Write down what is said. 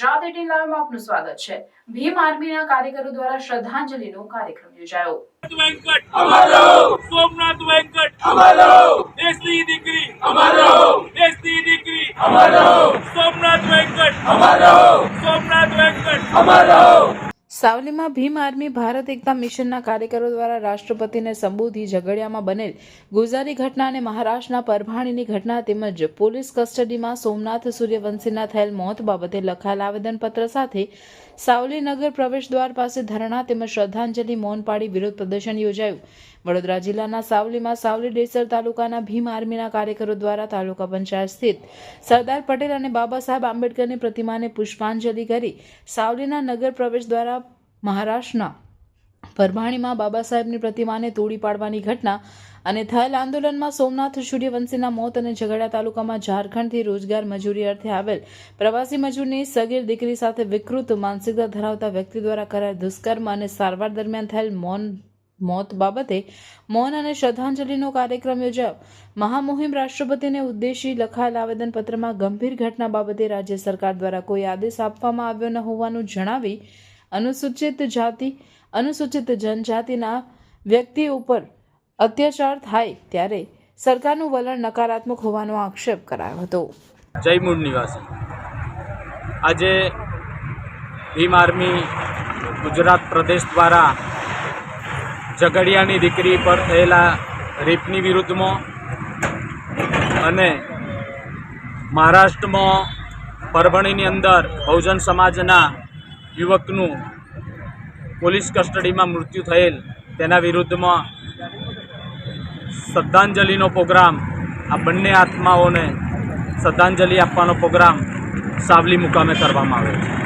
ગુજરાત આપનું સ્વાગત છે. ભીમ આર્મીના કાર્યકરો દ્વારા શ્રદ્ધાંજલિનો કાર્યક્રમ યોજાયો. વેંકટ, અમારો! સોમનાથ વેંકટ, અમારો! દેશની દીકરી, અમારો! દેશની દીકરી, અમારો! સોમનાથ વેંકટ, અમારો! સોમનાથ વેંકટ, અમારો! સાવલીમાં ભીમ આર્મી ભારત એકતા મિશનના કાર્યકરો દ્વારા રાષ્ટ્રપતિને સંબોધી ઝઘડિયામાં બનેલ ગુજારી ઘટના અને મહારાષ્ટ્રના પરભાણીની ઘટના તેમજ પોલીસ કસ્ટડીમાં સોમનાથ સૂર્યવંશીના થયેલ મોત બાબતે લખાયેલ આવેદનપત્ર સાથે સાવલી નગર પ્રવેશ દ્વાર પાસે ધરણા તેમજ શ્રદ્ધાંજલિ મૌન પાડી વિરોધ પ્રદર્શન યોજાયું. વડોદરા જિલ્લાના સાવલીમાં સાવલી ડેસર તાલુકાના ભીમ આર્મીના કાર્યકરો દ્વારા તાલુકા પંચાયત સ્થિત સરદાર પટેલ અને બાબા સાહેબ આંબેડકરની પ્રતિમાને પુષ્પાંજલિ કરી સાવલીના નગર પ્રવેશ દ્વારા મહારાષ્ટ્રના પરભાણીમાં બાબા સાહેબની પ્રતિમાને તોડી પાડવાની ઘટના અને થયેલ આંદોલનમાં સોમનાથ સૂર્યવંશીના મોત અને ઝઘડા તાલુકામાં ઝારખંડથી રોજગાર મજૂરી અર્થે આવેલ પ્રવાસી મજૂરની સગીર દીકરી સાથે વિકૃત માનસિકતા ધરાવતા વ્યક્તિ દ્વારા કરાયેલ દુષ્કર્મ અને સારવાર દરમિયાન થયેલ મૌન મોત બાબતે મૌન અને શ્રદ્ધાંજલિનો કાર્યક્રમ યોજાયો. મહામુહિમ રાષ્ટ્રપતિને ઉદ્દેશી લખાયેલ આવેદનપત્રમાં ગંભીર ઘટના બાબતે રાજ્ય સરકાર દ્વારા કોઈ આદેશ આપવામાં આવ્યો ન હોવાનું જણાવી અનુસૂચિત જાતિ, અનુસૂચિત જનજાતિના વ્યક્તિ ઉપર અત્યાચાર થાય ત્યારે સરકારનું વલણ નકારાત્મક હોવાનો આક્ષેપ કરાયો હતો. જય મૂળ નિવાસી. આજે ભીમ આર્મી ગુજરાત પ્રદેશ દ્વારા ઝઘડિયાની દીકરી પર થયેલા રેપની વિરુદ્ધમાં અને મહારાષ્ટ્રમાં પરભણીની અંદર બહુજન સમાજના યુવકનું પોલીસ કસ્ટડીમાં મૃત્યુ થયેલ. તેના વિરુદ્ધમાં શ્રદ્ધાંજલિનો પ્રોગ્રામ, આ બંને આત્માઓને શ્રદ્ધાંજલિ આપવાનો પ્રોગ્રામ સાવલી મુકામે કરવામાં આવ્યો છે.